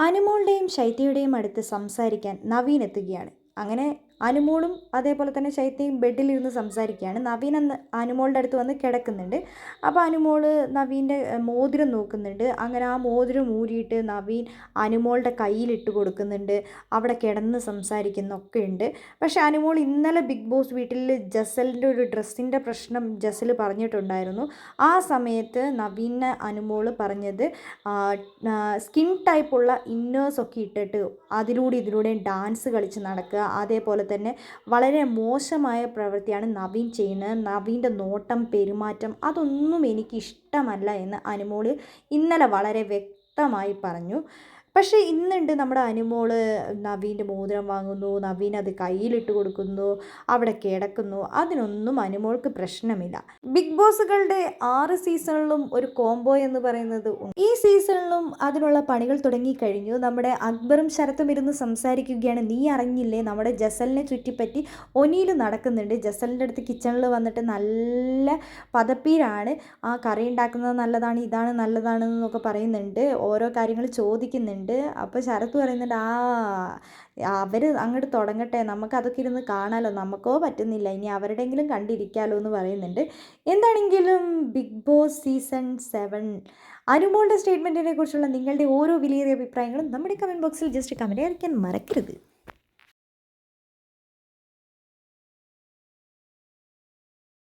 അനുമോളുടെയും ശൈത്യയുടെയും അടുത്ത് സംസാരിക്കാൻ നവീൻ എത്തുകയാണ്. അങ്ങനെ അനുമോളും അതേപോലെ തന്നെ ശൈത്യയും ബെഡിലിരുന്ന് സംസാരിക്കുകയാണ്. നവീൻ അന്ന് അനുമോളുടെ അടുത്ത് വന്ന് കിടക്കുന്നുണ്ട്. അപ്പോൾ അനുമോൾ നവീന്റെ മോതിരം നോക്കുന്നുണ്ട്. അങ്ങനെ ആ മോതിരം ഊരിയിട്ട് നവീൻ അനുമോളുടെ കയ്യിലിട്ട് കൊടുക്കുന്നുണ്ട്. അവിടെ കിടന്ന് സംസാരിക്കുന്നൊക്കെ ഉണ്ട്. പക്ഷേ അനുമോൾ ഇന്നലെ ബിഗ് ബോസ് വീട്ടിൽ ജസലിന്റെ ഒരു ഡ്രസ്സിന്റെ പ്രശ്നം ജസൽ പറഞ്ഞിട്ടുണ്ടായിരുന്നു. ആ സമയത്ത് നവീനെ അനുമോൾ പറഞ്ഞത് സ്കിൻ ടൈപ്പുള്ള ഇന്നേഴ്സൊക്കെ ഇട്ടിട്ട് അതിലൂടെ ഇതിലൂടെയും ഡാൻസ് കളിച്ച് നടക്കുക അതേപോലെ തന്നെ വളരെ മോശമായ പ്രവൃത്തിയാണ് നവീൻ ചെയ്യുന്നത്. നവീന്റെ നോട്ടം പെരുമാറ്റം അതൊന്നും എനിക്ക് ഇഷ്ടമല്ല എന്ന് അനുമോൾ ഇന്നലെ വളരെ വ്യക്തമായി പറഞ്ഞു. പക്ഷേ ഇന്നുണ്ട് നമ്മുടെ അനുമോൾ നവീന്റെ മോതിരം വാങ്ങുന്നു നവീൻ അത് കയ്യിലിട്ട് കൊടുക്കുന്നു അവിടെ കിടക്കുന്നു. അതിനൊന്നും അനുമോൾക്ക് പ്രശ്നമില്ല. ബിഗ് ബോസുകളുടെ ആറ് സീസണിലും ഒരു കോംബോ എന്ന് പറയുന്നത് ഈ സീസണിലും അതിനുള്ള പണികൾ തുടങ്ങിക്കഴിഞ്ഞു. നമ്മുടെ അക്ബറും ശരത്തും ഇരുന്ന് സംസാരിക്കുകയാണ്. നീ അറിഞ്ഞില്ലേ? നമ്മുടെ ജസലിനെ ചുറ്റിപ്പറ്റി ഒനിയിൽ നടക്കുന്നുണ്ട്. ജസലിന്റെ അടുത്ത് കിച്ചണിൽ വന്നിട്ട് നല്ല പതപ്പീരാണ്. ആ കറി ഉണ്ടാക്കുന്നത് നല്ലതാണ് ഇതാണ് നല്ലതാണെന്നൊക്കെ പറയുന്നുണ്ട്. ഓരോ കാര്യങ്ങൾ ചോദിക്കുന്നുണ്ട്. ഉണ്ട്. അപ്പോൾ ശരത്ത് പറയുന്നുണ്ട് ആ അവർ അങ്ങോട്ട് തുടങ്ങട്ടെ. നമുക്ക് അതൊക്കെ ഇരുന്ന് കാണാമല്ലോ നമുക്കോ പറ്റുന്നില്ല. ഇനി അവരുടെയെങ്കിലും കണ്ടിരിക്കാമല്ലോ എന്ന് പറയുന്നുണ്ട്. എന്താണെങ്കിലും ബിഗ് ബോസ് സീസൺ സെവൻ അനുമോളുടെ സ്റ്റേറ്റ്മെന്റിനെ കുറിച്ചുള്ള നിങ്ങളുടെ ഓരോ വിലയേറിയ അഭിപ്രായങ്ങളും നമ്മുടെ കമന്റ് ബോക്സിൽ ജസ്റ്റ് കമന്റ് അറിയിക്കാൻ മറക്കരുത്.